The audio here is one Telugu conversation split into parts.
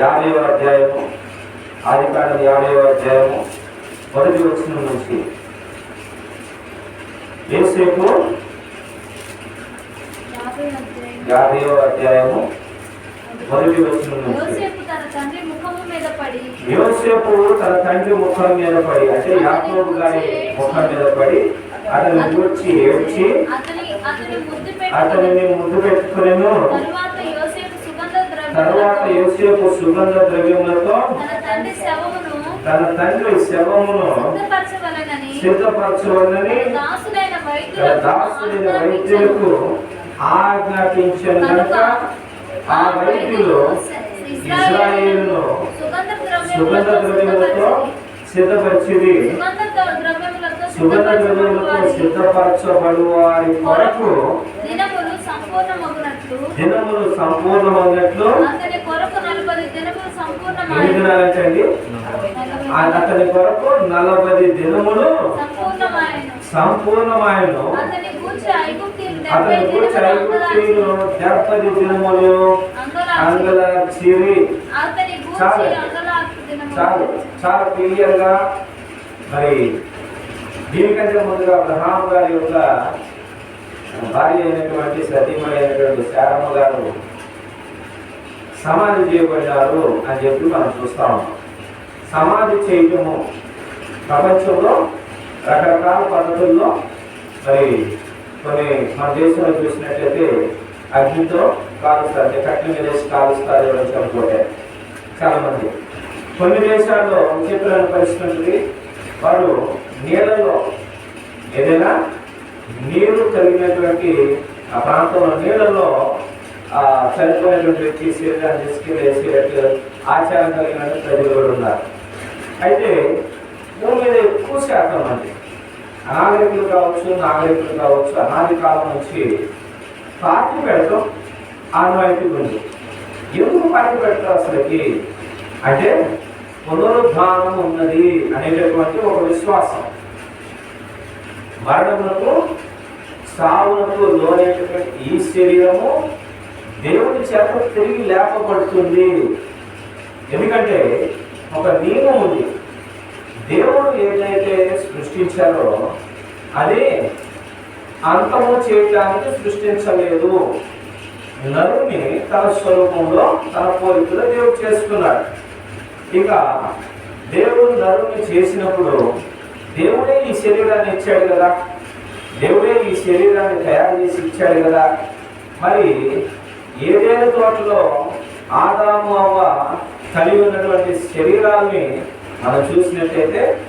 యాభై అధ్యాయము ఆది కాండం యాభై అధ్యాయము మొదటి వచ్చిన నుంచి. ఏసేపు యాభై అధ్యాయం. యాభై అధ్యాయము మొదటి వచ్చిన నుంచి. యోసేపు తన తండ్రి ముఖం మీద పడి అంటే యాకోబు గారి ముఖం మీద పడి అతని గురించి ఏడ్చి అతనిని ముద్దు పెట్టుకునేను. తర్వాత యోసేపు సుగంధ ద్రవ్యములతో తన తండ్రి శవమును సిద్ధపరచవలని దాసుడైన తన వైద్యులకు ఆజ్ఞాపించను ఆ వైద్యులు ఇజ్రాయేలును సుగంధ ద్రవ్యములతో సిద్ధపరిచింది సుగంధ ద్రవ్యములతో సిద్ధపరచబడు వారి కొరకు సంపూర్ణమగునట్లు. దినములు సంపూర్ణమైనట్లు అతని కొరకు నలభై దినములు అతని కొరకు నలభై దినములు సంపూర్ణమైన సంపూర్ణమాయను. అతని అతని డెబ్బై దినములు అంగల చిరి చాలు. చాలు. చాలా క్లియర్గా మరి దీనికంటే ముందుగా అబ్రహాం గారి యొక్క భార్య అయినటువంటి సతీమణి శారమ్మ గారు సమాధి చేయబడ్డారు అని చెప్పి మనం చూస్తా సమాధి చేయటము ప్రపంచంలో రకరకాల పద్ధతుల్లో మరి కొన్ని మన దేశంలో చూసినట్లయితే అగ్నితో కాలుస్తారు కట్టిన మీద వేసి కాలుస్తారు ఎవరైనా చనిపోతే చాలామంది. కొన్ని దేశాల్లో విచిత్రమైన పరిస్థితి ఉంటుంది. వారు నీళ్ళలో ఏదైనా నీరు కలిగినటువంటి ఆ ప్రాంతంలో నీళ్ళలో ఆ చనిపోయినటువంటి వ్యక్తి శరీరాన్ని తీసుకెళ్ళేసేటట్టు ఆచారం కలిగినట్టు ప్రజలు కూడా ఉన్నారు. అయితే భూమి మీద ఎక్కువ శాతం మంది అనాగరికులు కావచ్చు నాగరికులు కావచ్చు అనాది కాలం నుంచి పార్టీ పెడతాం ఆనవాయితీ ఉంది. ఎందుకు పార్టీ పెడతారు అసలుకి? అంటే పునరుద్ధానం ఉన్నది అనేటటువంటి ఒక విశ్వాసం. మరణములకు సావునకు లోనైనటువంటి ఈ శరీరము దేవుని చేత తిరిగి లేపబడుతుంది. ఎందుకంటే ఒక నియమం ఉంది. దేవుడు ఏదైతే సృష్టించారో అది అంతము చేయటానికి సృష్టించలేదు. నరుని తన స్వరూపంలో తన పోలికలో దేవుడు చేసుకున్నాడు. ఇక దేవుడు నరుని చేసినప్పుడు దేవుడే ఈ శరీరాన్ని ఇచ్చాడు కదా. దేవుడే ఈ శరీరాన్ని తయారు చేసి ఇచ్చాడు కదా. మరి ఏదైనా తోటలో ఆదాము అవ్వ కలిగి ఉన్నటువంటి శరీరాల్ని మనం చూసినట్టయితే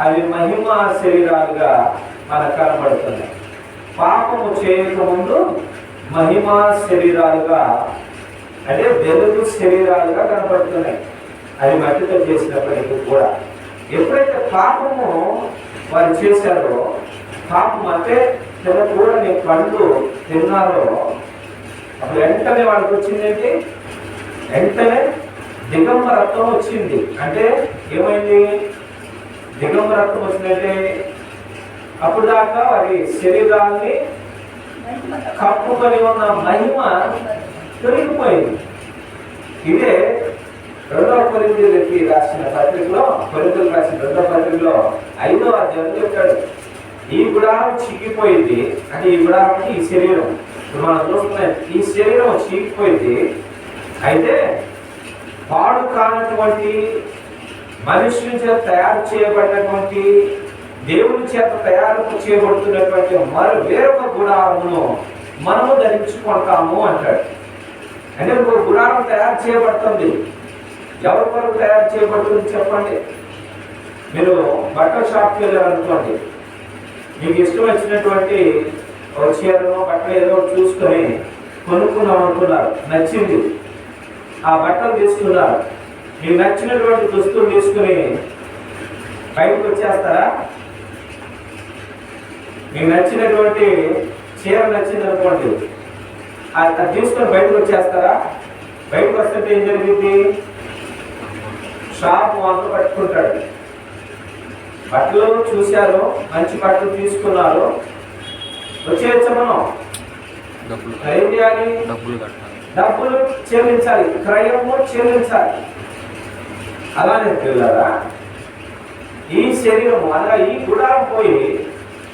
అవి మహిమ శరీరాలుగా మనకు కనబడుతున్నాయి. పాపము చేయకముందు మహిమా శరీరాలుగా అంటే వెలుగు శరీరాలుగా కనపడుతున్నాయి అది మట్టితో చేసినప్పటికీ కూడా. ఎప్పుడైతే పాపము వారు చేశారో పాపం అంటే తినకూడని పండు తిన్నారో. అప్పుడు వెంటనే వాళ్ళకి వచ్చిందేంటి? వెంటనే దిగంబరత్వం వచ్చింది. అంటే ఏమైంది? దిగంబరత్వం వచ్చిందంటే అప్పుడు దాకా వారి శరీరాన్ని కప్పుకొని ఉన్న మహిమ తొలగిపోయింది ఇదే రెండవ పరిధికి రాసిన పత్రికలో పరిధులు రాసిన రెండవ పత్రికలో ఐదవ అధ్యాయం చెప్పాడు. ఈ గుడారం చిక్కిపోయింది. అంటే ఈ గుడారంకి ఈ శరీరం. ఇప్పుడు మనం చూస్తున్నాం ఈ శరీరం చిక్కిపోయింది. అయితే పాడు కానటువంటి మనుషుల చేత తయారు చేయబడినటువంటి దేవుని చేత తయారు చేయబడుతున్నటువంటి మరో వేరొక గుడారమును మనము ధరించుకుంటాము అంటాడు. అంటే ఒక గుడారం తయారు చేయబడుతుంది. ఎవరి కొరకు తయారు చేయబడుతుంది చెప్పండి. మీరు బట్టల షాప్కి వెళ్ళారనుకోండి. మీకు ఇష్టం వచ్చినటువంటి ఒక బట్టలు ఏదో చూసుకొని కొనుక్కుందాం అనుకున్నారు. నచ్చింది. ఆ బట్టలు తీసుకున్నారు. మీకు నచ్చినటువంటి దుస్తులు తీసుకుని బయటకు వచ్చేస్తారా? మీకు నచ్చినటువంటి చీర నచ్చింది అనుకోండి. అది తీసుకొని బయటకు వచ్చేస్తారా? బయటకు వస్తుంటే ఏం జరిగింది? షాప్ వాళ్ళు పట్టుకుంటాడు. బట్టలు చూశారు మంచి బట్టలు తీసుకున్నారు. వచ్చేయచ్చు మనం ఏం చేయాలి? డబ్బులు చెల్లించాలి. క్రయము చెల్లించాలి. అలానే పిల్లరా ఈ శరీరము అనగా ఈ గుడారం పోయి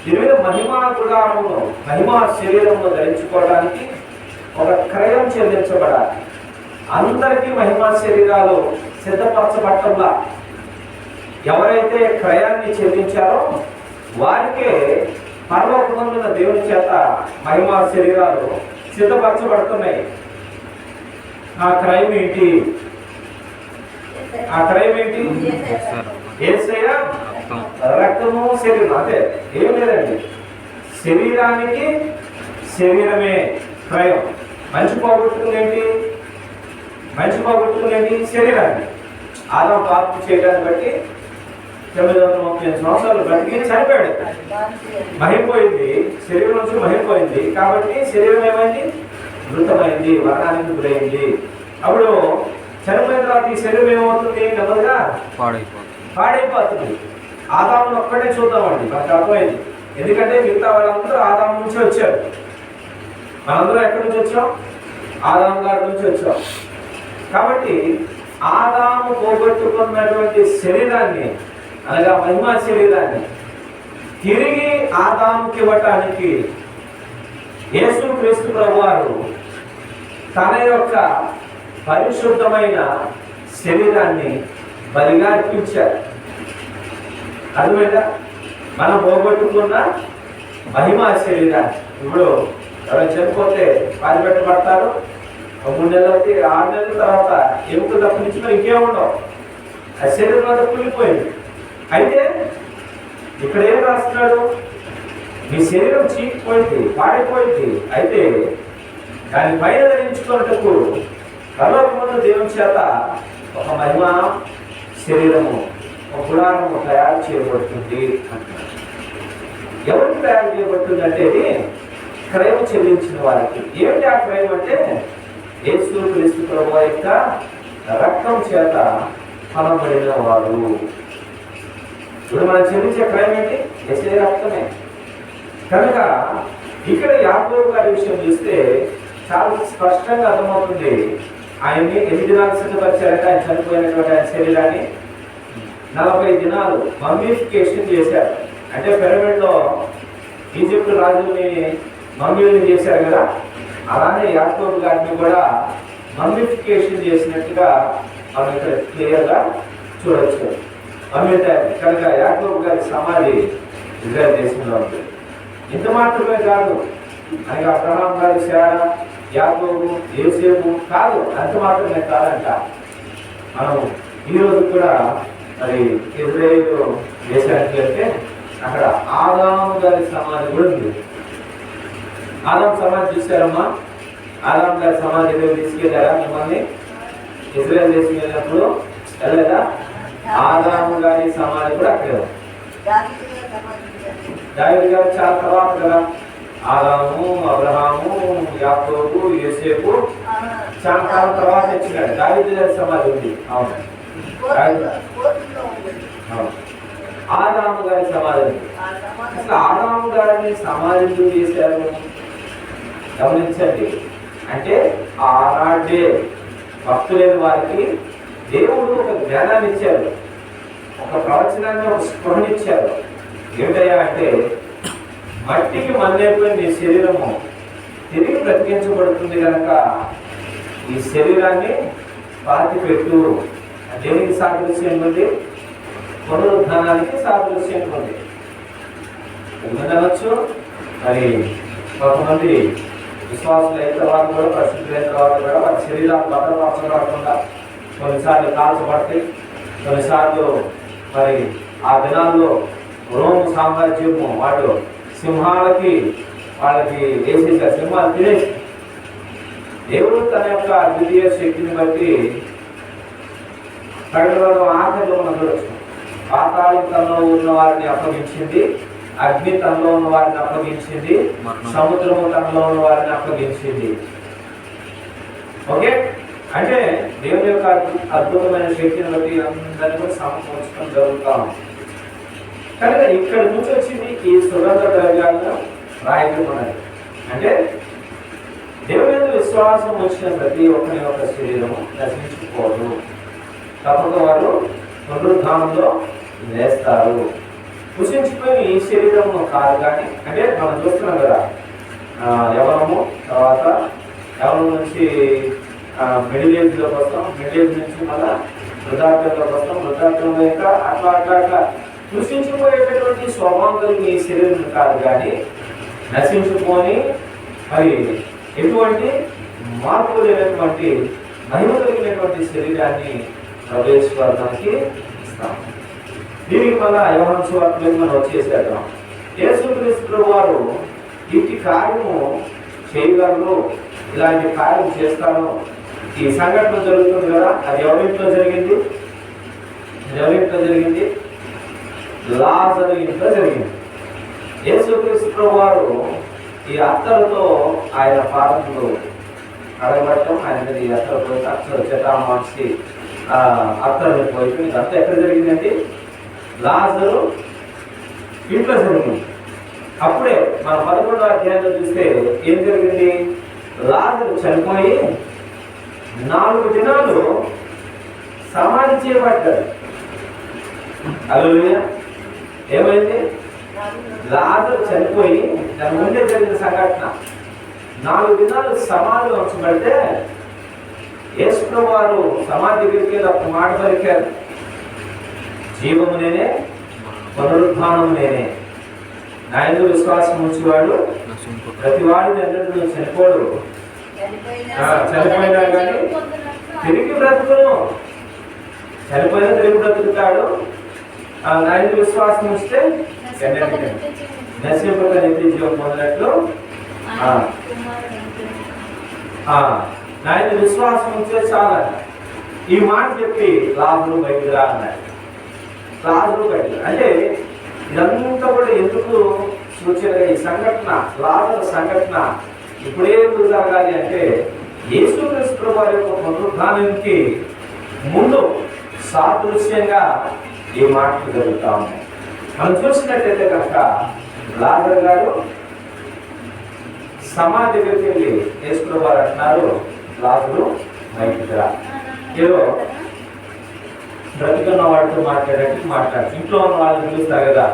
దీని మహిమా గుడారమును మహిమా శరీరమును ధరించుకోవడానికి ఒక క్రయం చెల్లించబడాలి. అందరికీ మహిమా శరీరాలు సిద్ధపరచబట్టంలా ఎవరైతే క్రయాన్ని చెల్లించారో వారికే పరలోకమందున దేవుని చేత మహిమా శరీరాలు సిద్ధపరచబడుతున్నాయి. ఆ క్రయం ఏంటి? ఆ క్రయం ఏంటి? ఏసయ్య రక్తము శరీరం అదే ఏం లేదండి. శరీరానికి శరీరమే క్రయం. మంచి పోగొట్టుకుంది ఏంటి? మంచి పోగొట్టుకుంది ఏంటి శరీరాన్ని. ఆదాం పాపం చేయడాన్ని బట్టి తొమ్మిది వందల ముప్పై ఐదు సంవత్సరాలు బ్రతికి చనిపోయాడు. మహిపోయింది శరీరం నుంచి మహిపోయింది. కాబట్టి శరీరం ఏమైంది? మృతమైంది మరణానికి గురైంది. అప్పుడు చనిపోయిన తర్వాత ఈ శరీరం ఏమవుతుంది? నెమ్మదిగా పాడైపోతుంది. పాడైపోతుంది. ఆదామును ఒక్కటే చూద్దామండి మనకు అర్థమైంది. ఎందుకంటే మిగతా వాళ్ళందరూ ఆదాము నుంచి వచ్చారు. మనందరం ఎక్కడి నుంచి వచ్చాం? ఆదాము గారి నుంచి వచ్చాం. కాబట్టి ఆదాము పోగొట్టుకున్నటువంటి శరీరాన్ని అనగా మహిమా శరీరాన్ని తిరిగి ఆదాముకి ఇవ్వటానికి యేసు క్రీస్తు ప్రభువారు తన యొక్క పరిశుద్ధమైన శరీరాన్ని బలిగా అర్పించారు. అర్థమైందా? మనం పోగొట్టుకున్న మహిమా శరీరాన్ని ఇప్పుడు ఎవరు చనిపోతే పాతి పెట్టబడతారు. ఒక మూడు నెలలు ఆరు నెలల తర్వాత ఎముక తప్పించుకుని ఇంకేం ఇంకేముండవు. ఆ శరీరం అంతా కుళ్ళిపోయింది అయితే ఇక్కడ ఏం రాస్తున్నాడు? మీ శరీరం చీకిపోయింది పాడిపోయింది. అయితే దాని పైన ధరించుకున్నట్టుకు పరలోకముందు దేవుని చేత ఒక మహిమ శరీరము ఒక గుడారము తయారు చేయబడుతుంది అంటున్నాడు. ఎవరికి తయారు చేయబడుతుంది అంటే ఇది క్రయం చెల్లించిన వారికి. ఏమిటి ఆ క్రయం అంటే? యేసు క్రీస్తు ప్రభు యొక్క రక్తం చేత ఫలపడిన వారు ఇప్పుడు మనం చెల్లించే క్రైమ్ ఏంటి? ఎస్ఏ రక్తమే. కనుక ఇక్కడ యాదవ్ గారి విషయం చూస్తే చాలా స్పష్టంగా అర్థమవుతుంది. ఆయన్ని ఎన్ని దినాలు సిద్ధపరిచారంటే ఆయన చనిపోయినటువంటి ఆయన శరీరాన్ని? నలభై దినాలు మమ్మీఫికేషన్ చేశారు. అంటే పిరమిడ్లో ఈజిప్ట్ రాజుని మమ్మీని చేశారు కదా? అలానే యాకోబు గారిని కూడా మమ్మీఫికేషన్ చేసినట్టుగా మనం ఇక్కడ క్లియర్గా చూడొచ్చు. మమ్మీ కనుక యాకోబు గారి సమాధి ఇజ్రాయల్ దేశంలో ఉంది ఇంత మాత్రమే కాదు. అనగా అబ్రహాం గారి శార యాకోబు ఏసేపు కాదు అంత మాత్రమే కాదంట. మనం ఈరోజు కూడా మరి ఇజ్రాయేల్ దేశానికి వెళ్తే అక్కడ ఆదాము గారి సమాధి కూడా ఉంది. ఆదాం సమాధి చూశారమ్మా? ఆదాం గారి సమాధి తీసుకెళ్ళారా మిమ్మల్ని? ఇజ్రాయల్ దేశం వెళ్ళినప్పుడు వెళ్ళలేదా? ఆదాము గారి సమాధి కూడా అక్కడే ఉంది. గారు చాలా తర్వాత కదా? ఆదాము అబ్రహాము యాకోబు యోసేపు చాలా కాలం తర్వాత వచ్చినాడు దావిది గారి సమాధి ఉంది. అవును. అవును. ఆదాము గారి సమాధి ఉంది. అసలు ఆదాము గారిని సమాధి ఎందుకు చేశారు? గమనించండి. అంటే ఆనాడే భక్తులైన వారికి దేవుడు ఒక జ్ఞానాన్ని ఇచ్చారు ఒక ప్రవచనాన్ని ఒక స్పృహనిచ్చారు ఏమిటయ్యా అంటే మట్టికి మన్నైపోయిన నీ శరీరము. తిరిగి బ్రతికించబడుతుంది కనుక ఈ శరీరాన్ని పాతి పెట్టు దేనికి సాదృశ్యం ఉంది పునరుద్ధానానికి సాదృశ్యం ఉంది ఎందుకంటే మరి కొంతమంది విశ్వాసులు అయిన తర్వాత కూడా ప్రసిద్ధులైన తర్వాత కూడా వారి శరీరాన్ని భద్రపరచబడకుండా కొన్నిసార్లు కాల్చబడతాయి. కొన్నిసార్లు మరి ఆ దినాల్లో రోమ్ సామ్రాజ్యము వాడు సింహాలకి వాళ్ళకి వేసేసారు సింహాలు తినేసి దేవుడు తన యొక్క ద్వితీయ శక్తిని బట్టి ప్రకటనలో ఆఖరిలో మనం చూడొచ్చు. పాతాళం తనలో ఉన్న వారిని అప్పగించింది అగ్ని తనలో ఉన్న వారిని అప్పగించింది సముద్రము తనలో ఉన్న వారిని అప్పగించింది. ఓకే? అంటే దేవుని యొక్క అద్భుతమైన శక్తిని బట్టి అందరినీ కూడా సమకూర్చడం జరుగుతా ఉంది. కనుక ఇక్కడ నుంచి వచ్చింది ఈ సుగంధ ద్రవ్యాలను రాయటం అంటే దేవుని మీద విశ్వాసం వచ్చిన ప్రతి ఒక్కరి యొక్క శరీరము నశించుకోదు తప్పక వారు పునరుద్ధానంలో లేస్తారు. కృషించిపోయిన ఈ శరీరము కాదు కానీ అంటే మనం చూస్తున్నాం కదా యవనము తర్వాత యవనం నుంచి మిడిల్ ఏజ్లోకి వస్తాం. మిడిల్ ఏజ్ నుంచి మళ్ళా వృద్ధాప్యంలోకి వస్తాం. వృద్ధాప్యంలో ఇంకా అట్లా అట్లా అట్లా. కృషించిపోయేటటువంటి స్వభావం కలిగిన శరీరం కాదు కానీ నశించుకొని మరి ఎటువంటి మార్పు లేనటువంటి మహిమ కలిగినటువంటి శరీరాన్ని ప్రవేశ్వర్ ఇస్తాం. దీనికి మన యవన సువార్తలకు మనం వచ్చేసేద్దాం. యేసుక్రీస్తు వారు ఇంటి కార్యము చేయగలరు? ఇలాంటి కార్యం చేస్తాను ఈ సంఘటన జరుగుతుంది కదా అది ఎవరింట్లో జరిగింది? ఎవరింట్లో జరిగింది? లాజరు ఇంట్లో జరిగింది. యేసుక్రీస్తు వారు ఈ అత్తలతో ఆయన పాదంలో అడగబట్టం ఆయన మీద ఈ అత్తలతో అత్తలు అత్తరు మార్చి అత్తలను పోయి ఎక్కడ జరిగిందండి? లాజరు ఇంట్లో జరిగింది. అప్పుడే మన పదకొండో అధ్యాయంలో చూస్తే ఏం జరిగింది? లాజరు చనిపోయి నాలుగు దినాలు సమాధి చేయబడ్డాడు అల్లుయ్య ఏమైంది? లాజరు చనిపోయి దాని ముందే జరిగిన సంఘటన. నాలుగు దినాలు సమాధిలో ఉంచబడితే యేసు వారు సమాధి దగ్గరికి ఒక మాట పలికారు. జీవము నేనే పునరుద్ధానము నేనే. నా విశ్వాసం ఉంచేవాడు. ప్రతి వాడిని ఎన్నడూ చనిపోడు. చనిపోయినా కానీ తిరిగి బ్రతుకును. చనిపోయినా తిరిగి బ్రతుకుతాడు. ఆ, నా యందు విశ్వాసం ఎన్నటికీ నశింపక నిత్య జీవం. పొందినట్లు. ఆ. ఆ, నా యందు విశ్వాసం ఉంచితే చాలంట ఈ మాట చెప్పి లాభులు బయటికి రా అన్నాడు. లాజరు రా. అంటే ఇదంతా కూడా ఎందుకు సూచనగా ఈ సంఘటన లాజరు సంఘటన ఇప్పుడే ఎందుకు జరగాలి అంటే యేసుక్రీస్తు వారి యొక్క పునరుద్ధానానికి ముందు సాదృశ్యంగా ఈ మాటలు జరుగుతా ఉన్నాయి మనం చూసినట్టయితే కనుక లాజర్ గారు సమాధి దగ్గరికి వెళ్ళి యేసు వారు అంటున్నారు లాజరు బయటికి ఏదో బ్రతుకున్న వాళ్ళతో మాట్లాడేట్టు మాట్లాడు ఇంట్లో ఉన్న వాళ్ళని పిలుస్తారు కదా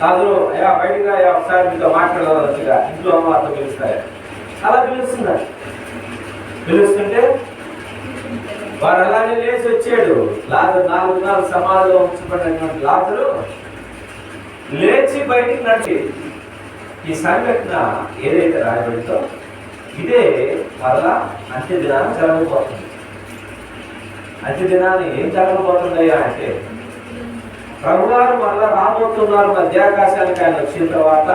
కాదు అయ్యా బయటికి అయ్యా ఒకసారి మీతో మాట్లాడవచ్చుగా ఇంట్లో ఉన్న వాళ్ళతో పిలుస్తారు అలా పిలుస్తున్నారు. పిలుస్తుంటే వారు అలానే లేచి వచ్చాడు. లాదు నాలుగు నాలుగు సమాధిలో ఉంచబడినటువంటి లాదులు లేచి బయటికి నడిచి ఈ సంఘటన ఏదైతే రాయబడిందో ఇదే మరలా అంత్య దినాన్ని జరగబోతుంది. అంత్య దినాన్ని ఏం జరగబోతుందయ్యా అంటే ప్రభువారు మరలా రాబోతున్నారు మధ్యాకాశానికి ఆయన వచ్చిన తర్వాత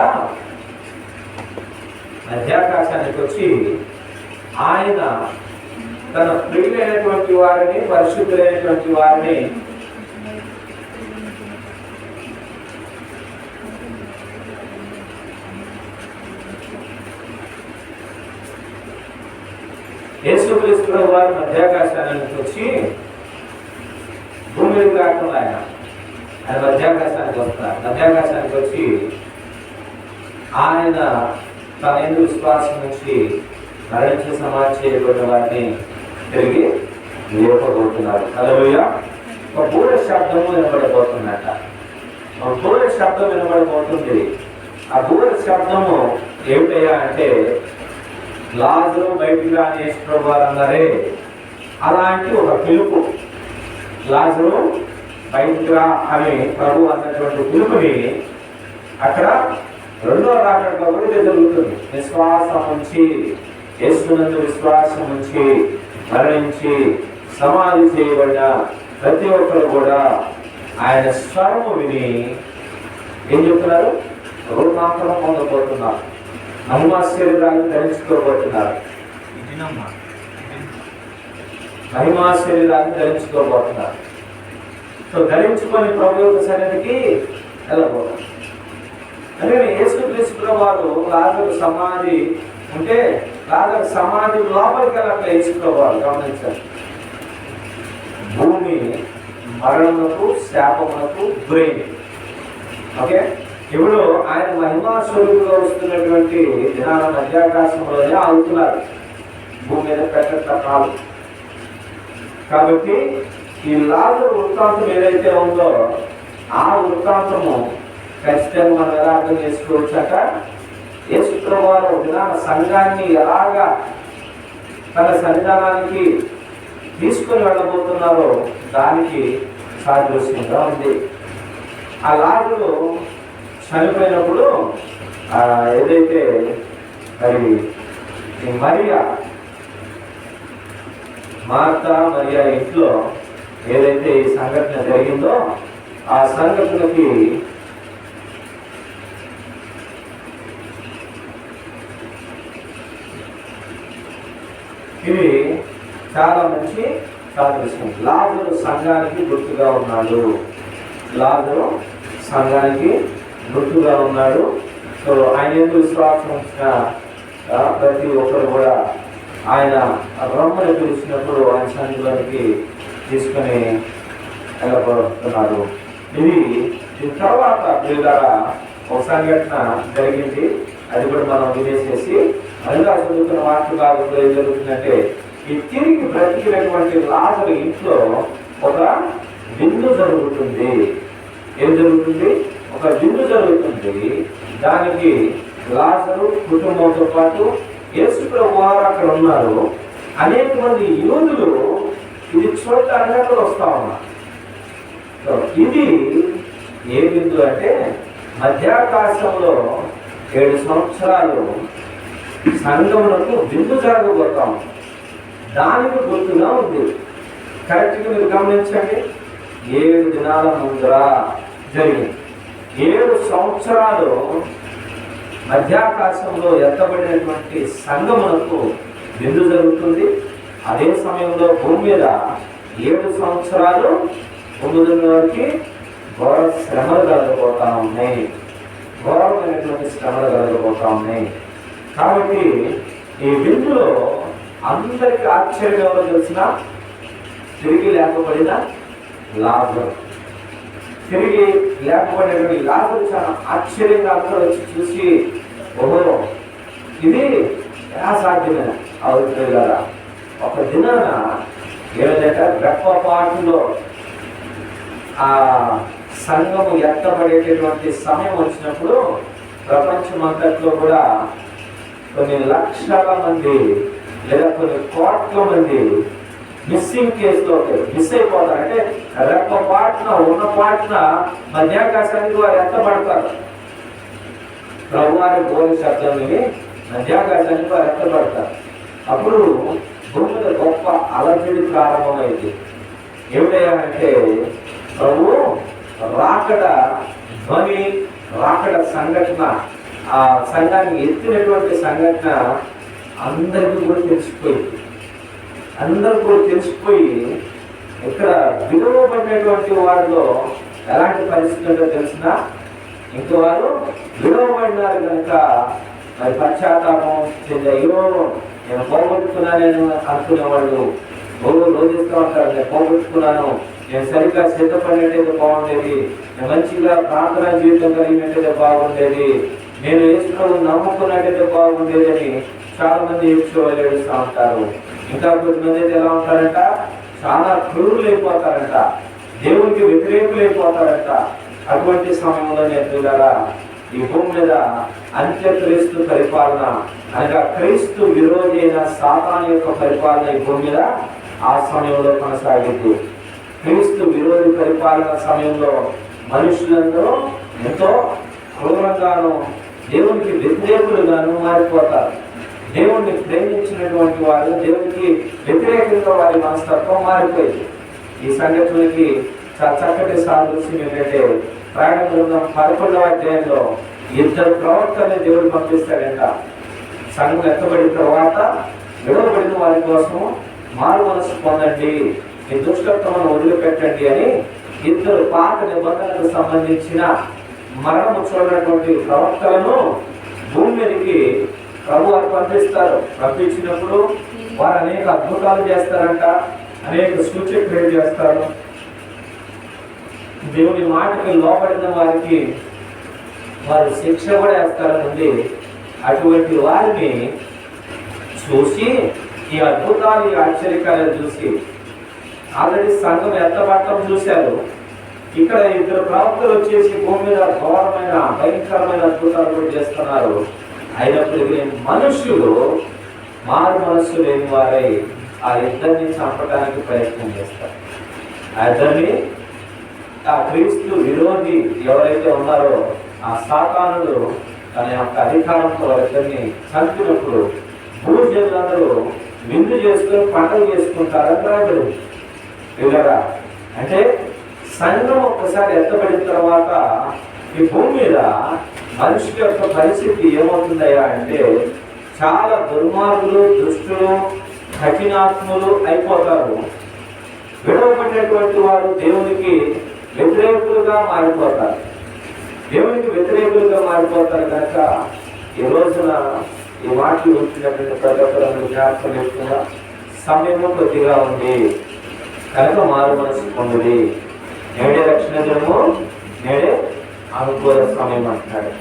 మధ్యాకాశానికి వచ్చి ఆయన తన ప్రియులైనటువంటి వారిని పరిశుద్ధులైనటువంటి వారిని యేసుక్రీస్తు వారు మధ్యాకాశానికి వచ్చి భూమి మీద కాకుండా ఆయన ఆయన మధ్యాకాశానికి వస్తారు మధ్యాకాశానికి వచ్చి ఆయన తన ఎందుకు విశ్వాసం నుంచి మరణించి సమాధి చేయబడిన వారిని తిరిగి లేపబోతున్నారు. అలలోయ ఒక బూర శబ్దము వినబడబోతుందట. ఒక బూర శబ్దం వినబడబోతుంది. ఆ బూర శబ్దము ఏమిటయ్యా అంటే లాజరు బయటికి రాని వారందరే అలాంటి ఒక పిలుపు. లాజరు బయటికి రా అని ప్రభు అన్నటువంటి పిలుపుని అక్కడ రెండో రాకడలో కూడా ఇదే జరుగుతుంది విశ్వాసం ఉంచి యేసునందు విశ్వాసం ఉంచి మరణించి సమాధి చేయబడిన ప్రతి ఒక్కరు కూడా ఆయన స్వరము విని ఏం చెప్తున్నారు? రుణాంతరం పొందబోతున్నారు. శరీరాన్ని ధరించుకోబోతున్నారు. మహిమా శరీరాన్ని ధరించుకోబోతున్నారు. సో ధరించుకొని ప్రభు యొక్క సన్నిధికి వెళ్ళబోతున్నారు అందుకని యేసుక్రీస్తు వారు లాజరు సమాధి ఉంటే లాజరు సమాధి లోపలికి వెళ్ళక యేసుప్రభువారు గమనించారు. భూమి మరణములకు శాపములకు బ్రెయిన్ ఓకే? ఇప్పుడు ఆయన మహిమా స్వరూపులో వస్తున్నటువంటి జ్ఞాన మధ్యాకాశంలోనే ఆగుతున్నారు. భూమి మీద పెట్టట కాదు. కాబట్టి ఈ లాజరు వృత్తాంతం ఏదైతే ఉందో ఆ వృత్తాంతము ఖచ్చితంగా మనం ఎలా అర్థం ఏ యేసుప్రభువారు విధాన సంఘాన్ని ఎలాగా తన సన్నిధానానికి తీసుకుని వెళ్ళబోతున్నారో దానికి సాదృశ్యంగా ఉంది. ఆ లాజరు చనిపోయినప్పుడు ఏదైతే మరి మరియా మార్త మరియా ఇంట్లో ఏదైతే ఈ సంఘటన జరిగిందో ఆ సంఘటనకి ఇది చాలా మంచి సాదృశ్యం. లాజరు సంఘానికి గుర్తుగా ఉన్నాడు. లాజరు సంఘానికి గుర్తుగా ఉన్నాడు. సో ఆయన ఎందుకు విశ్వాసం ప్రతి ఒక్కరు కూడా ఆయన రమ్మని పిలిచినప్పుడు ఆయన సన్నిధిలోనికి తీసుకుని నిలబడుతున్నారు ఇది దీని తర్వాత ప్రియులారా ఒక సంఘటన జరిగింది. అది కూడా మనం వినేసేసి మళ్ళా చదువుతున్న వాక్య భాగంలో ఏం జరుగుతుందంటే ఈ తిరిగి బ్రతికినటువంటి లాజరు ఇంట్లో ఒక విందు జరుగుతుంది. ఏం జరుగుతుంది? ఒక విందు జరుగుతుంది. దానికి లాజరు కుటుంబంతో పాటు యేసుప్రభు వారు అక్కడ ఉన్నారు. అనేక మంది యూదులు ఇది చూడటానికి అక్కడ వస్తా ఉన్నారు సో ఇది ఏ విందు అంటే మధ్యాకాశంలో ఏడు సంవత్సరాలు సంఘములకు విందు జరగబోతాం దానికి గుర్తుగా ఉంది. కరెక్ట్గా మీరు గమనించండి. ఏడు దినాల ముందర జరిగింది. ఏడు సంవత్సరాలు మధ్యాకాశంలో ఎత్తబడినటువంటి సంగమునకు విందు జరుగుతుంది. అదే సమయంలో భూమి మీద ఏడు సంవత్సరాలు పొందుతున్న వారికి ఘోర శ్రమలు కలగబోతా ఉన్నాయి. ఘోరమైనటువంటి శ్రమలు కలగబోతా ఉన్నాయి. కాబట్టి ఈ విందులో అందరికి ఆశ్చర్యం ఎవరో తెలిసిన? తిరిగి లేకపోయినా లాభం తిరిగి లేకపోయినటువంటి లాభం చాలా ఆశ్చర్యంగా అందరూ వచ్చి చూసి ఓహో ఇది ఎలా సాధ్యమైన? అవుతుంది కదా ఒక దినాన ఏదంటే రెప్పపాటులో ఆ సంఘము ఎత్తబడేటటువంటి సమయం వచ్చినప్పుడు ప్రపంచమంతట్లో కూడా కొన్ని లక్షల మంది లేదా కొన్ని కోట్ల మంది మిస్సింగ్ కేసులో మిస్ అయిపోతారు. అంటే రెప్ప పాటున ఉన్న పాటున మధ్యాకాశానికి వారు ఎత్తబడతారు. ప్రభువారి బోధ శబ్దం విని మధ్యాకాశానికి వారు ఎత్తబడతారు. అప్పుడు భూమి గొప్ప అలజడి ప్రారంభమైంది ఏమిటంటే ప్రభు రాకడ ధ్వని రాకడ సంఘటన ఆ సంఘాన్ని ఎత్తినటువంటి సంఘటన అందరికీ కూడా తెలిసిపోయింది. అందరూ కూడా తెలిసిపోయి ఇక్కడ విలువబడినటువంటి వారిలో ఎలాంటి పరిస్థితి ఉందో తెలిసిన ఇంక వారు విలువబడినారు కనుక మరి పశ్చాత్తాపం చెందే నేను పోగొట్టుకున్నాను అనుకునేవాళ్ళు వాళ్ళు ఓ రోజుస్తూ ఉంటారు. నేను పోగొట్టుకున్నాను. నేను సరిగ్గా సిద్ధపడినట్టయితే బాగుండేది. నేను మంచిగా ప్రార్థనా జీవితం కలిగినట్టయితే బాగుండేది. నేను యేసుప్రభు నమ్ముకున్నట్టయితే బాగుండేది అని చాలా మంది ఏడ్చేవాళ్ళు ఉంటారు. ఇంకా కొంతమంది అయితే ఎలా ఉంటారంట? చాలా క్రూరులు అయిపోతారంట. దేవునికి వ్యతిరేకులు అయిపోతారంట. అటువంటి సమయంలో నేను చూడాలా? ఈ భూమి మీద అంత్యక్రీస్తు పరిపాలన అనగా క్రీస్తు విరోధైన అయిన సాతాన్ యొక్క పరిపాలన ఈ భూమి మీద ఆ సమయంలో కొనసాగింది. క్రీస్తు విరోధి పరిపాలన సమయంలో మనుషులందరూ ఎంతో క్రూరంగాను దేవునికి వ్యతిరేకులుగాను మారిపోతారు. దేవుణ్ణి ప్రేమించినటువంటి వారు దేవునికి వ్యతిరేకంగా వారి మనస్తత్వం మారిపోయింది. ఈ సంఘటనకి చాలా చక్కటి సాదృశ్యం ఏంటంటే ప్రయాణ బృందం పదకొండవ అధ్యాయంలో ఇద్దరు ప్రవర్తన దేవుడు పంపిస్తాడంట. సంఘం ఎత్తబడిన తర్వాత విడవబడిన వారి కోసం మారు మనసు పొందండి. ఈ దుష్టత్వమును వదిలిపెట్టండి అని ఇద్దరు పాత నిబంధనలకు సంబంధించిన మరణము చూడనటువంటి ప్రవక్తలను భూమి మీదకి ప్రభు వారు పంపిస్తారు పంపించినప్పుడు వారు అనేక అద్భుతాలు చేస్తారంట అనేక సూచక్రియలు చేస్తారు. దేవుని మాటకి లోపడిన వారికి వారు శిక్ష కూడా వేస్తారని ఉంది. అటువంటి వారిని చూసి ఈ అద్భుతాలు ఈ ఆశ్చర్యకాలను చూసి ఆల్రెడీ సంఘం ఎత్తబట్టం చూశారు ఇక్కడ ఇద్దరు ప్రవక్తలు వచ్చేసి భూమి మీద ఘోరమైన భయంకరమైన అద్భుతాలు కూడా చేస్తున్నారు. అయినప్పటికీ మనుషులు మారు మనస్సు లేని వారై ఆ ఇద్దరిని చంపడానికి ప్రయత్నం చేస్తారు. ఆ ఇద్దరిని ఆ క్రీస్తు విరోధి ఎవరైతే ఉన్నారో ఆ సాతానుడు తన యొక్క అధికారంతో ఇద్దరిని చంపినప్పుడు భూజనులందరూ విందు చేసుకుని పంటలు చేసుకుంటారని రాబడింది వెళ్ళరా అంటే సంఘం ఒక్కసారి ఎత్తబడిన తర్వాత ఈ భూమి మీద మనిషి యొక్క పరిస్థితి ఏమవుతుందయ్యా అంటే చాలా దుర్మార్గులు దుష్టులు కఠినాత్ములు అయిపోతారు. విడవబడినటువంటి వారు దేవునికి వ్యతిరేకులుగా మారిపోతారు. దేవునికి వ్యతిరేకులుగా మారిపోతారు కనుక ఈ రోజున ఈ మాటలు వచ్చినటువంటి ప్రతి ఒక్కరు జ్ఞాపకం సమయము కొద్దిగా ఉంది. కనుక మారు మనసు పొందుడి నేడే రక్షణ దినము నేడే అనుకూల సమయం అంటున్నాడు.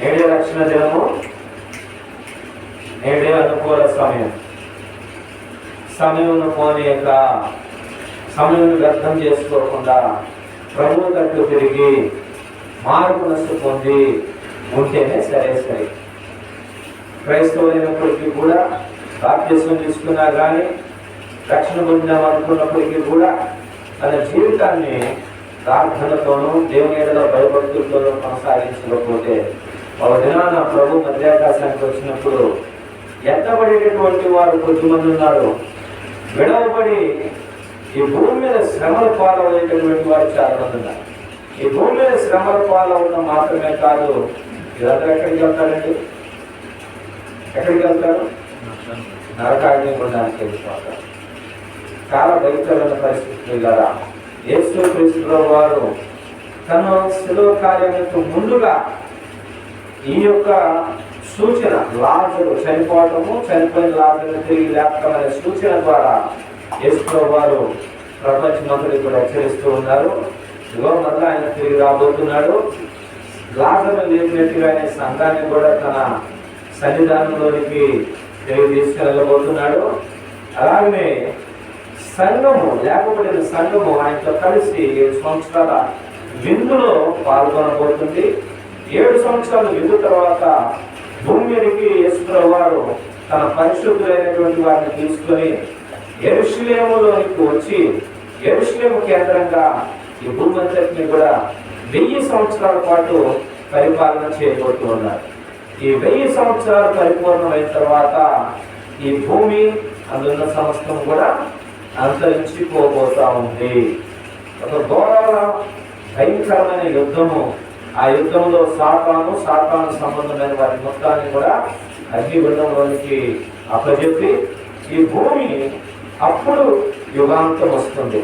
నేడే రక్షణ దినము నేడే అనుకూల సమయం. సమయం పోనీయక సమయం వ్యర్థం చేసుకోకుండా ప్రభు తట్టు తిరిగి మార్పు పొంది ఉంటేనే సరే సరే. క్రైస్తవులైనప్పటికీ కూడా బాప్తిస్వం తీసుకున్నా కానీ రక్షణ పొందాం అనుకున్నప్పటికీ కూడా తన జీవితాన్ని ప్రార్థనతోనూ దేవుని ఏడలో భయభక్తులతోనూ కొనసాగించకపోతే ఒక దినాన ప్రభు మధ్యాకాశానికి వచ్చినప్పుడు ఎత్తబడేటటువంటి వారు కొద్దిమంది ఉన్నారు? విడవబడి ఈ భూమి మీద శ్రమలు పాలయ్యేటటువంటి వారు చాలా మంది ఉన్నారు. ఈ భూమి మీద శ్రమల పాలవడం మాత్రమే కాదు ఇదంతా ఎక్కడికి వెళ్తారండి? ఎక్కడికి వెళ్తారు? నరకాన్ని గుండానికి వెళ్ళిపోతారు. చాలా భయంకరమైన పరిస్థితులు కదా యేసు క్రీస్తులో వారు తన శిలువ కార్యానికి ముందుగా ఈ యొక్క సూచన లాజరు చనిపోవటము చనిపోయిన లాజరు తిరిగి లేపటం సూచన ద్వారా యేసు వారు ప్రపంచమంతటి కూడా హెచ్చరిస్తూ ఉన్నారు. ఇదిగో మళ్ళీ ఆయన తిరిగి రాబోతున్నాడు? లాజరు ఆయన సంఘాన్ని కూడా తన సన్నిధానంలోనికి తిరిగి తీసుకెళ్ళబోతున్నాడు. అలాగనే సంఘము లేకపోయిన సంఘము ఆయనతో కలిసి ఏడు సంవత్సరాల విందులో పాల్గొనబోతుంది. ఏడు సంవత్సరాల విందు తర్వాత భూమికి మీదకి యేసుప్రభు వారు తన పరిశుద్ధులైనటువంటి వారిని తీసుకొని ఎరుషులేములోనికి వచ్చి ఎరుషులేము కేంద్రంగా ఈ భూమంతటిని కూడా వెయ్యి సంవత్సరాల పాటు పరిపాలన చేయబోతూ ఉన్నారు. ఈ వెయ్యి సంవత్సరాలు పరిపూర్ణమైన తర్వాత ఈ భూమి అందున్న సమస్తం కూడా అంతరించిపోబోతా ఉంది. ఒక ఘోరాల భయంకరమైన యుద్ధము ఆ యుద్ధంలో సాతాను సాతాను సంబంధమైన వారి మొత్తాన్ని కూడా అగ్నిగుండంలోనికి అప్పచెప్పి ఈ భూమి అప్పుడు యుగాంతం వస్తుంది.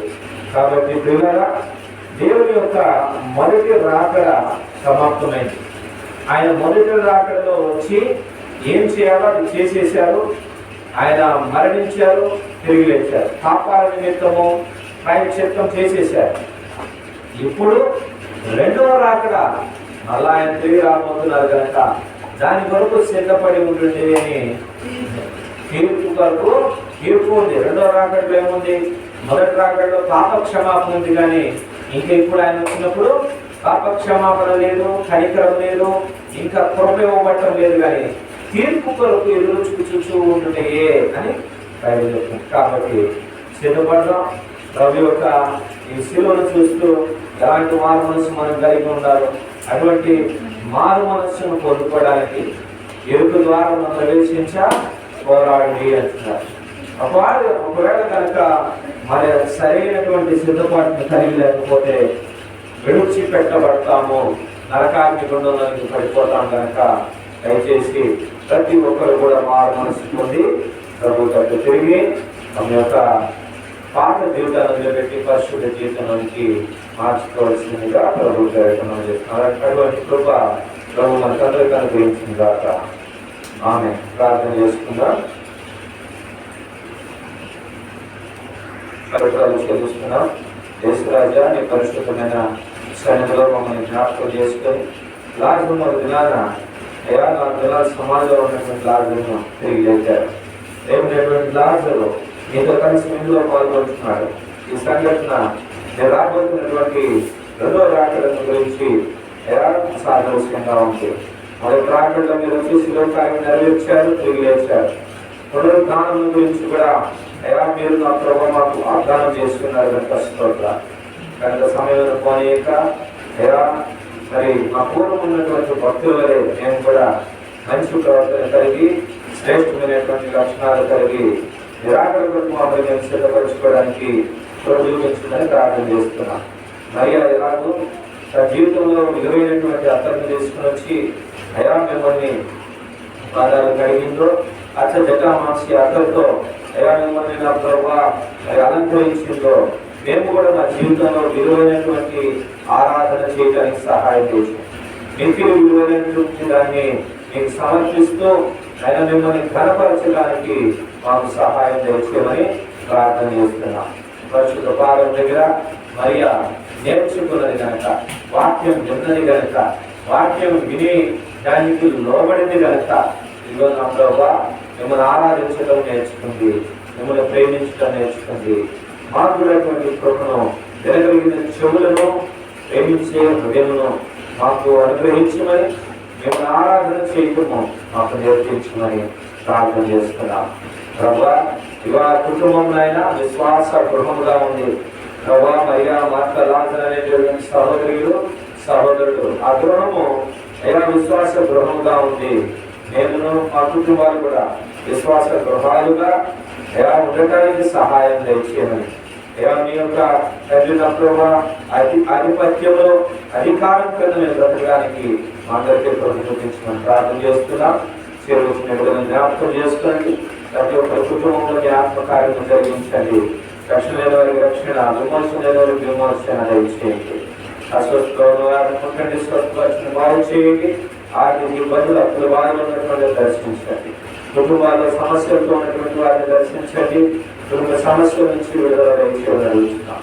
కాబట్టి ప్రియులారా దేవుని యొక్క మొదటి రాకడ సమాప్తమైంది. ఆయన మొదటి రాకడలో వచ్చి ఏం చేయాలో అది చేసేశారు. ఆయన మరణించారు తిరిగి లేచారు. పాపాల నిమిత్తము ప్రాయశ్చిత్తం చేసేసారు ఇప్పుడు రెండవ రాకడ మళ్ళా ఆయన తిరిగి రాబోతున్నారు కనుక దాని కొరకు సిద్ధపడి ఉంటుంది అని తీర్పు కొరకు తీర్పు ఉంది. రెండవ రాకడలో ఏముంది? మొదటి రాకడలో పాప క్షమాపణ ఉంది కానీ ఇంకా ఇప్పుడు ఆయన వచ్చినప్పుడు పాపక్షమాపణ లేదు కనికరం లేదు ఇంకా కృప ఇవ్వబట్టం లేదు కానీ తీర్పు కొరకు ఎదురు చూచూ ఉంటున్నాయే అని బైబిల్ చెప్తుంది కాబట్టి సిద్ధపడడం ప్రభు యొక్క ఈ శిలువను చూస్తూ ఎలాంటి మారు మనసు మనం కలిగి ఉండాలో అటువంటి మారు మనస్సును పొందుకోవడానికి ఎరుక ద్వారా మనం ప్రవేశించా పోరాడి అంటున్నారు. ఒకవేళ ఒకవేళ కనుక మరి సరైనటువంటి సిద్ధపాటును కలిగి లేకపోతే విడిచి పెట్టబడతాము. నరకానికి గుండంలోకి పడిపోతాం కనుక దయచేసి ప్రతి ఒక్కరు కూడా మారు మనసు పొంది ప్రభు తట్టు తిరిగి తమ యొక్క పాత జీవితాలను నిలబెట్టి పరిశుద్ధ జీవితంలోనికి మార్చుకోవాల్సిందిగా ప్రభు ప్రయత్నం చేస్తున్నారు అటువంటి కృప ప్రభు మన తండ్రి అనుగ్రహించింది ఆమె ప్రార్థన చేసుకుందాం. పవిత్రాలు చెల్లిస్తున్నాం దేశరాజా నీ పరిశుభ్రమైన సన్నిధిలో మమ్మల్ని జ్ఞాపకం చేసుకొని లాజరు ఒక దినాన అయ్యా నాలుగు దినాలు సమాజంలో ఉన్నటువంటి లాజ్ను తిరిగి లేచారు రేపునటువంటి లాజరు మీతో కలిసి ఇందులో పాల్గొంటున్నాడు ఈ సంఘటన నేను రాబోతున్నటువంటి రెండో రాకడను గురించి ఎలా సాదృశ్యంగా ఉంది. మొదటి రాకడలో మీరు వచ్చి శిలోకార్యం నెరవేర్చారు తిరిగి లేచారు పునరుద్ధానం గురించి కూడా అయ్యా మీరు నా ప్రభావ మాకు వాగ్దానం చేసుకున్నారు కనుక స్తోత్ర. కనుక సమయంలో పోనీయక ఎలా మరి మా పూర్వం ఉన్నటువంటి భక్తుల మేము కూడా మంచి ప్రవర్తన కలిగి శ్రేష్టమైనటువంటి లక్షణాలు కలిగి నిరాకరణ మమ్మల్ని మేము సిద్ధపరచుకోవడానికి చూపించిందని ప్రార్థన చేస్తున్నాం. మరియు ఎలాగో తన జీవితంలో విలువైనటువంటి అర్థం తీసుకుని వచ్చి అయా మిమ్మల్ని పాదాలు కలిగిందో అచ్చ జటామాంసి అర్థంతో అయా మిమ్మల్ని నా ప్రభా మరి మేము కూడా మా జీవితంలో విలువైనటువంటి ఆరాధన చేయడానికి సహాయం చేసాం మీకు విలువైనటువంటి దాన్ని మీకు సమర్పిస్తూ ఆయన మిమ్మల్ని కనపరచడానికి మాకు సహాయం చేయమని ప్రార్థన చేస్తున్నాం. పరిశుద్ధ పాదం దగ్గర మరియా నేర్చుకున్నది కనుక వాక్యం విన్నది కనుక వాక్యం విని దానికి లోబడింది కనుక ఇదిగో నా ప్రభావ మిమ్మల్ని ఆరాధించడం నేర్చుకుంది మిమ్మల్ని ప్రేమించడం నేర్చుకుంది మాకు కృపను వినగలిగిన చెవులను ప్రేమించే హృదయమును మాకు అనుగ్రహించమని మిమ్మల్ని ఆరాధన చేయటము మాకు నేర్పించమని ప్రార్థన చేస్తున్నాం. ప్రభా ఇవాళ కుటుంబంలో అయినా విశ్వాస గృహముగా ఉంది. ప్రభా మరియా మాత లాజర్ అనేటువంటి సహోదరులు సహోదరుడు ఆ గృహము ఎలా విశ్వాస గృహముగా ఉంది. నేను మా కుటుంబాలు కూడా. విశ్వాస గృహాలుగా ఎలా ఉండటానికి సహాయం దయచేయమని. ఎలా మీ యొక్క తల్లిదండ్రులుగా నా అధి ఆధిపత్యంలో అధికారం కింద మేము బ్రతకడానికి మా అందరికీ ప్రభుత్వించమని ప్రార్థన చేస్తున్నాం. చేరువచ్చినట్టుగా జ్ఞాపకం చేసుకోండి. ప్రతి ఒక్క కుటుంబంలో జ్ఞాపక కార్యం జరిగించండి. రక్షణ లేని వారికి రక్షణ విమర్శన లేని వారికి విమర్శన దయచేయండి. అస్వస్థ వారిని స్వస్థపరిచిన బాగు చేయండి. ఆర్థిక ఇబ్బందులు అప్పుల బాధలు ఉన్నటువంటి దర్శించండి. కుటుంబాల్లో సమస్యలతో ఉన్నటువంటి వారిని దర్శించండి. కుటుంబ సమస్యల నుంచి విడుదల దయచేయమని అడుగుతున్నాం.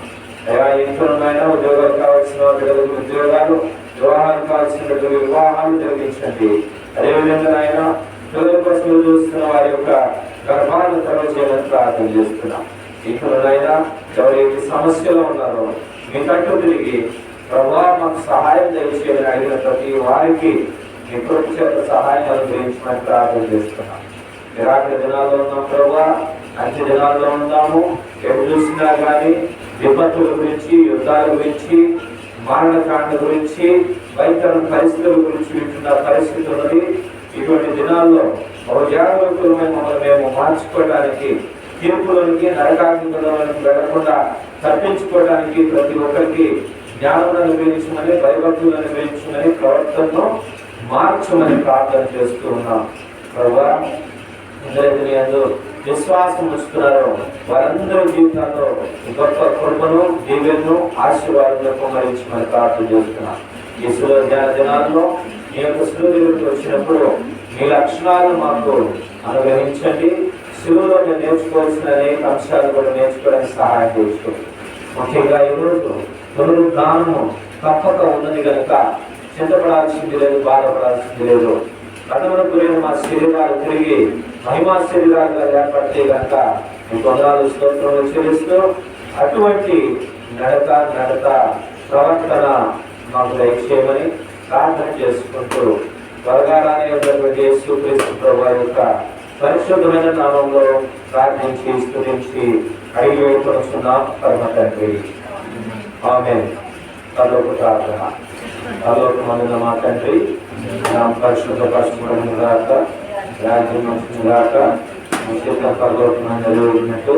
అయ్యా ఇంట్లోనైనా ఉద్యోగాలు కావాల్సిన బిడ్డలకు ఉద్యోగాలు వివాహాలు కావాల్సిన బిడ్డలకు వివాహాలు జరిగించండి. అదేవిధంగా ఆయన పిల్లల కోసం చూస్తున్న వారి యొక్క గర్భాలను తెరవ ప్రార్థన చేస్తున్నాం. ఇంట్లోనైనా ఎవరైతే సమస్యలు ఉన్నారో మీ కట్టు తిరిగి ప్రభావ మాకు సహాయం దయచేయాలని అడిగిన ప్రతి వారికి మీ చేత సహాయం అనుగ్రహించమని ప్రార్థన చేస్తున్నాం నిరాకరి దినాల్లో ఉన్నాం ప్రభా అంత్య దినాల్లో ఉన్నాము ఎప్పుడు చూసినా కానీ విపత్తుల గురించి యుద్ధాల గురించి మరణకాండ గురించి భయంకర పరిస్థితుల గురించి వింటున్న పరిస్థితి ఉన్నది ఇటువంటి దినాల్లో ఒక జాగ్రత్తలమైన మమ్మల్ని మేము మార్చుకోవడానికి తీర్పులోనికి నరకాగ్నిలోనికి వెళ్ళకుండా తప్పించుకోవడానికి ప్రతి ఒక్కరికి జ్ఞానం అనుభవించమని భయభక్తులు అనుభవించమని ప్రవర్తనను మార్చమని ప్రార్థన చేస్తూ ఉన్నాం. ప్రభా విశ్వాసం ఉంచుతున్నారో వారందరి జీవితాల్లో గొప్ప కృపను దీవెను ఆశీర్వాదాలను కుమరించమని ప్రార్థన చేస్తున్నాం. ఈ సులో దినాల్లో మీ యొక్క సూర్యుడికి వచ్చినప్పుడు మీ లక్షణాలను మాకు అనుగ్రహించండి. శిలువలో మేము నేర్చుకోవాల్సిన అనేక అంశాలు కూడా నేర్చుకోవడానికి సహాయం చేసుకోండి ముఖ్యంగా ఈరోజు పునరుద్ధానము తప్పక ఉన్నది కనుక చింతపడాల్సింది లేదు బాధపడాల్సింది లేదు. కథములకు గురైన మా శరీరాలు తిరిగి మహిమా శరీరాలుగా ఏర్పడితే కనుక కొందరు స్తోత్రం స్తోత్రంలో చెల్లిస్తూ అటువంటి నడత నడత ప్రవర్తన మాకు దయచేయమని ప్రార్థన చేసుకుంటూ త్వరగానే రానిటువంటి యేసుక్రీస్తు ప్రభు యొక్క పరిశుద్ధమైన నామంలో ప్రార్థించి స్థుతించి అడిగి వేడుకొనుచున్నాం. పరమ తండ్రి. ఆమె పదొక ప్రార్థన. పదొక మందిన మా తండ్రి నా పరిశుద్ధ పరచుకోవడం గాక రాజ్యం వచ్చిన గాక నిశ్చిత పరలోకం నెరవేరినట్టు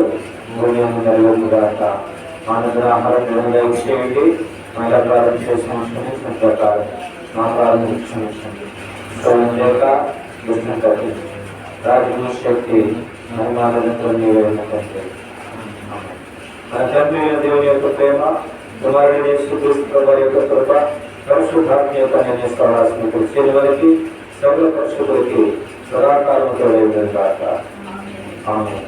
మూల్యము నెరవేరు గాక మానవ ఆహారం నిర్ణయం చేయండి మళ్ళా ప్రారంభం చేసిన క్షమించిన ప్రకారం మా ప్రారంభం క్షమించండి సౌం లేక విష్ణు తగ్గించండి రాజ్యం శక్తి మహిమానంతో నీవైన తండ్రి ఆమేన్. మన తండ్రి అయిన దేవుని యొక్క ప్రేమ కుమారుని యేసుక్రీస్తు ప్రభు యొక్క కృప ಪರಿಶುದ್ಧಾತ್ಮೀಯತೆಯನ್ನು ನಿಷ್ಠಾಳಿಸಿಕೊಂಡು ಸೇರಿವರೆಗೆ ಸಕಲ ಪರಿಶುದ್ಧರಿಗೆ ಸದಾಕಾಲ ಮುಖ್ಯವಾದ ಆಮೇಲೆ